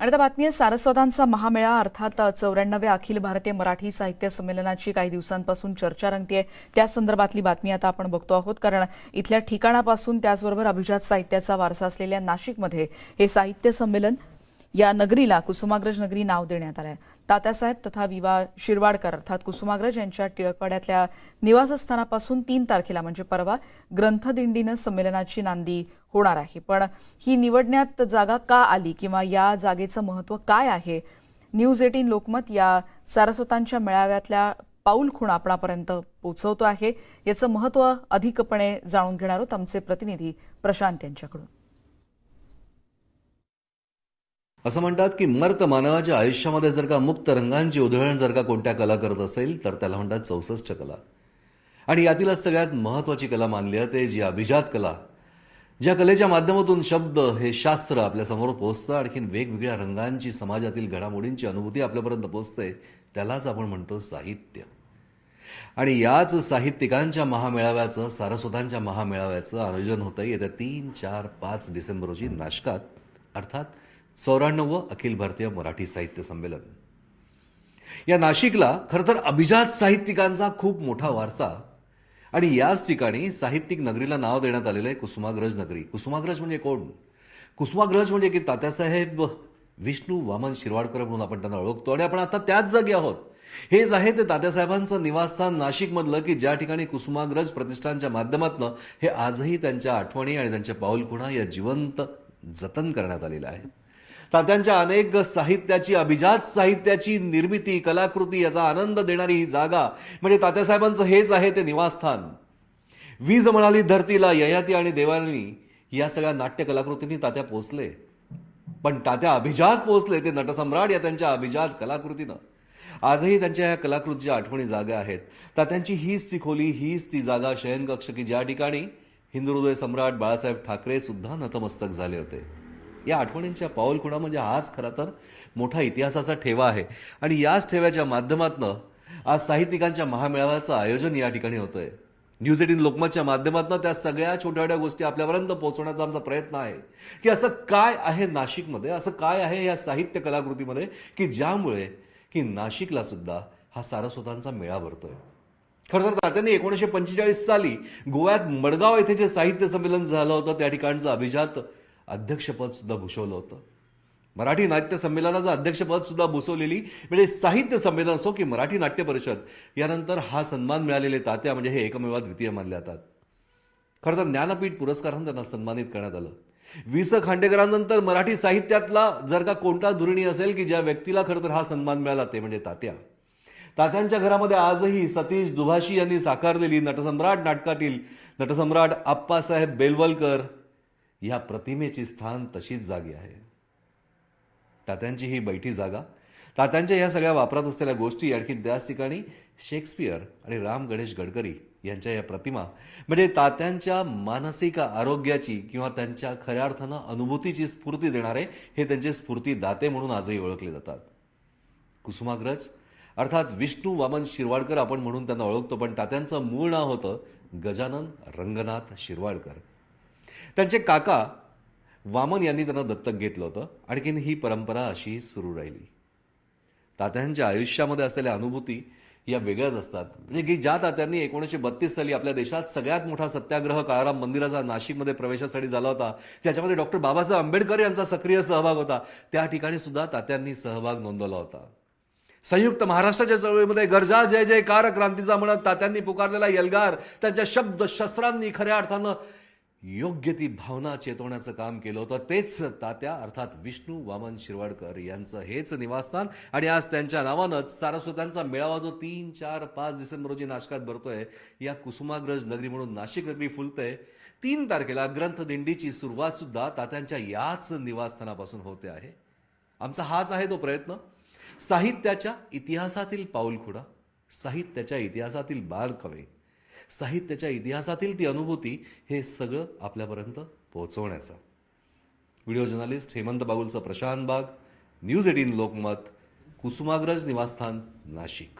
आणि आता बातमी आहे सारस्वतांचा महामेळा अर्थात चौऱ्याण्णव्या अखिल भारतीय मराठी साहित्य संमेलनाची काही दिवसांपासून चर्चा रंगतीये. त्या संदर्भातली बातमी आता आपण बघतो आहोत कारण इथल्या ठिकाणापासून त्याचबरोबर अभिजात साहित्याचा वारसा असलेल्या नाशिकमध्ये हे साहित्य संमेलन या नगरीला कुसुमाग्रज नगरी नाव देण्यात आलं आहे तात्यासाहेब तथा विवा शिरवाडकर अर्थात कुसुमाग्रज यांच्या टिळकवाड्यातल्या निवासस्थानापासून तीन तारखेला म्हणजे परवा ग्रंथदिंडीनं संमेलनाची नांदी होणार आहे. पण ही निवडण्यात जागा का आली किंवा या जागेचं महत्त्व काय आहे? न्यूज एटीन लोकमत या सारस्वतांच्या मेळाव्यातल्या पाऊल खूण आपणापर्यंत पोचवतो आहे. याचं महत्त्व अधिकपणे जाणून घेणार आहोत आमचे प्रतिनिधी प्रशांत यांच्याकडून. असं म्हणतात की मर्त मानवाच्या आयुष्यामध्ये जर का मुक्त रंगांची उधळण जर का कोणत्या कला करत असेल तर त्याला म्हणतात चौसष्ट कला. आणि यातीलच सगळ्यात महत्त्वाची कला मानली जाते जी अभिजात कला. ज्या कलेच्या माध्यमातून शब्द हे शास्त्र आपल्यासमोर पोचतं आणखीन वेगवेगळ्या रंगांची समाजातील घडामोडींची अनुभूती आपल्यापर्यंत पोचते त्यालाच आपण म्हणतो साहित्य. आणि याच साहित्यिकांच्या महामेळाव्याचं सारस्वतांच्या महामेळाव्याचं आयोजन होतं येत्या तीन चार पाच डिसेंबर रोजी नाशकात अर्थात चौऱ्याण्णववं अखिल भारतीय मराठी साहित्य संमेलन. या नाशिकला खरं तर अभिजात साहित्यिकांचा खूप मोठा वारसा आणि याच ठिकाणी साहित्यिक नगरीला नाव देण्यात आलेलं आहे कुसुमाग्रज नगरी. कुसुमाग्रज म्हणजे कोण? कुसुमाग्रज म्हणजे की तात्यासाहेब विष्णू वामन शिरवाडकर म्हणून आपण त्यांना ओळखतो. आणि आपण आता त्याच जागी आहोत. हेच आहे ते तात्यासाहेबांचं निवासस्थान नाशिकमधलं की ज्या ठिकाणी कुसुमाग्रज प्रतिष्ठानच्या माध्यमातनं हे आजही त्यांच्या आठवणी आणि त्यांच्या पाऊलखुणा या जिवंत जतन करण्यात आलेलं आहे. तात्यांच्या अनेक साहित्याची अभिजात साहित्याची निर्मिती कलाकृती याचा आनंद देणारी ही जागा म्हणजे तात्यासाहेबांचं हेच आहे ते निवासस्थान. वीज म्हणाली धरतीला ययाती आणि देवानी या सगळ्या नाट्य कलाकृतींनी तात्या पोचले पण तात्या अभिजात पोचले ते नटसम्राट या त्यांच्या अभिजात कलाकृतीनं. आजही त्यांच्या या कलाकृतीच्या आठवणी जागा आहेत. तात्यांची हीच ती खोली हीच ती जागा शयनकक्ष की ज्या ठिकाणी हिंदुहृदय सम्राट बाळासाहेब ठाकरे सुद्धा नतमस्तक झाले होते. या आठवणींच्या पाऊलखुणा म्हणजे हाच खरा तर मोठा इतिहासाचा ठेवा आहे. आणि याच ठेव्याच्या माध्यमातनं आज साहित्यिकांच्या महामेळाव्याचं आयोजन या ठिकाणी होतंय. न्यूज एटीन लोकमतच्या माध्यमातून त्या सगळ्या छोट्या छोट्या गोष्टी आपल्यापर्यंत पोहोचवण्याचा आमचा प्रयत्न आहे. की असं काय आहे नाशिकमध्ये असं काय आहे या साहित्य कलाकृतीमध्ये की ज्यामुळे की नाशिकला सुद्धा हा सारस्वतांचा मेळा भरतोय. खरं तर त्यांनी एकोणीसशे पंचेचाळीस साली गोव्यात मडगाव येथे जे साहित्य संमेलन झालं होतं त्या ठिकाणचं अभिजात अध्यक्षपदसुद्धा भूषवलं होतं. मराठी नाट्य संमेलनाचं अध्यक्षपदसुद्धा भूषवलेली म्हणजे साहित्य संमेलन असो की मराठी नाट्य परिषद यानंतर हा सन्मान मिळालेले तात्या म्हणजे हे एकमेवा द्वितीय मानले जातात. खरं तर ज्ञानपीठ पुरस्कारानं त्यांना सन्मानित करण्यात आलं. वि स खांडेकरांनंतर मराठी साहित्यातला जर का कोणता धुरणी असेल की ज्या व्यक्तीला खरं तर हा सन्मान मिळाला ते म्हणजे तात्या. तात्यांच्या घरामध्ये आजही सतीश दुभाषी यांनी साकारलेली नटसम्राट नाटकातील नटसम्राट आप्पासाहेब बेलवलकर या प्रतिमेची स्थान तशीच जागी आहे. तात्यांची ही बैठी जागा तात्यांच्या या सगळ्या वापरात असलेल्या गोष्टी आणखी त्याच ठिकाणी शेक्सपियर आणि राम गणेश गडकरी यांच्या या प्रतिमा म्हणजे तात्यांच्या मानसिक आरोग्याची किंवा त्यांच्या खऱ्या अर्थानं अनुभूतीची स्फूर्ती देणारे हे त्यांचे स्फूर्तीदाते म्हणून आजही ओळखले जातात. कुसुमाग्रज अर्थात विष्णू वामन शिरवाडकर आपण म्हणून त्यांना ओळखतो पण तात्यांचं मूळ नाव होतं गजानन रंगनाथ शिरवाडकर. त्यांचे काका वामन यांनी त्यांना दत्तक घेतलं होतं. आणखीन ही परंपरा अशीही सुरू राहिली. तात्यांच्या आयुष्यामध्ये असलेल्या अनुभूती या वेगळ्याच असतात. म्हणजे की ज्या तात्यांनी एकोणीसशे बत्तीस साली आपल्या देशात सगळ्यात मोठा सत्याग्रह काळाराम मंदिराचा नाशिकमध्ये प्रवेशासाठी झाला होता. ज्याच्यामध्ये डॉक्टर बाबासाहेब आंबेडकर यांचा सक्रिय सहभाग होता. त्या ठिकाणी सुद्धा तात्यांनी सहभाग नोंदवला होता. संयुक्त महाराष्ट्राच्या चळवळीमध्ये गरजा जय जयकार क्रांतीचा म्हणत तात्यांनी पुकारलेला यलगार त्यांच्या शब्द शस्त्रांनी खऱ्या अर्थानं योग्य ती भावना चेतवण्याचं काम केलं होतं. तेच तात्या अर्थात विष्णू वामन शिरवाडकर यांचं हेच निवासस्थान. आणि आज त्यांच्या नावानंच सारस्वतांचा मेळावा जो तीन चार पाच डिसेंबर रोजी नाशकात भरतोय या कुसुमाग्रज नगरी म्हणून नाशिक नगरी फुलते तीन तारखेला ग्रंथदिंडीची सुरुवात सुद्धा तात्यांच्या याच निवासस्थानापासून होते आहे. आमचा हाच आहे तो प्रयत्न. साहित्याच्या इतिहासातील पाऊलखुडा साहित्याच्या इतिहासातील बालकवे साहित्याच्या इतिहासातील ती अनुभूती हे सगळं आपल्यापर्यंत पोहोचवण्याचा. व्हिडिओ जर्नलिस्ट हेमंत बागुलचं प्रशांत बाग न्यूज एटीन लोकमत कुसुमाग्रज निवासस्थान नाशिक.